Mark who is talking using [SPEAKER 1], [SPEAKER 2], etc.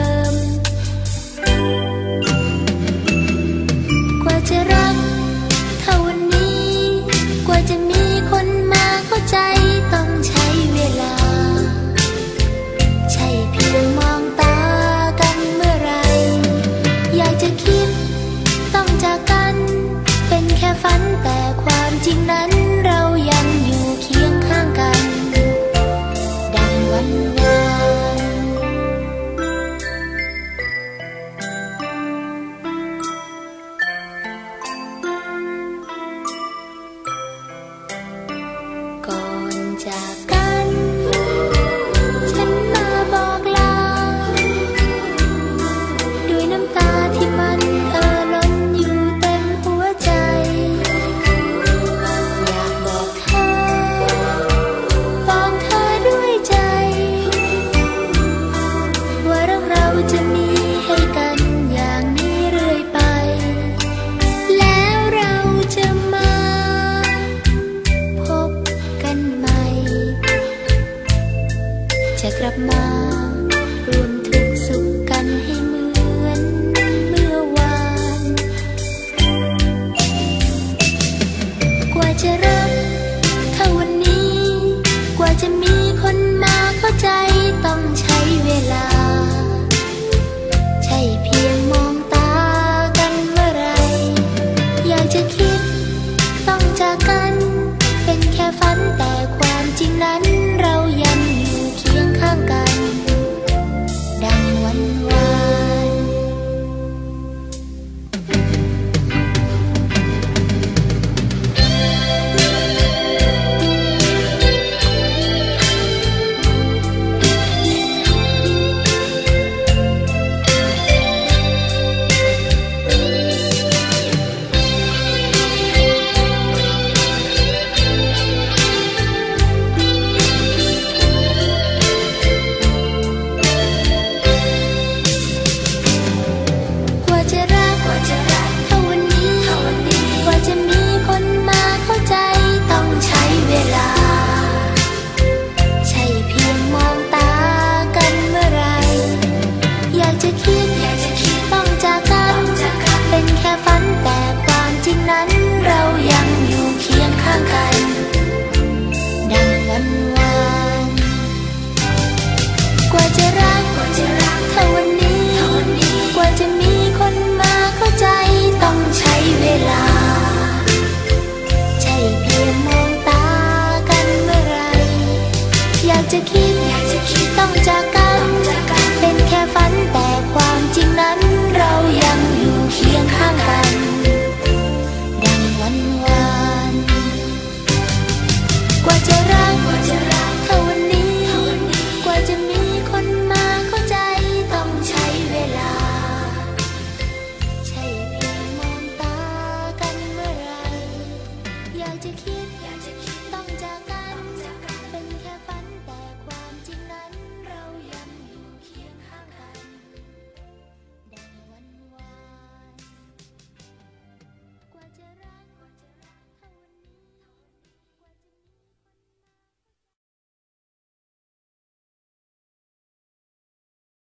[SPEAKER 1] ม จะกลับมารวมทุกสุขกันให้เหมือนเมื่อวาน กว่าจะรักถ้าวันนี้ กว่าจะมีคนมาเข้าใจต้องใช้เวลา ใช่เพียงมองตากันว่อไร อยากจะคิดต้องจากกัน จะคิดต้องจากกัน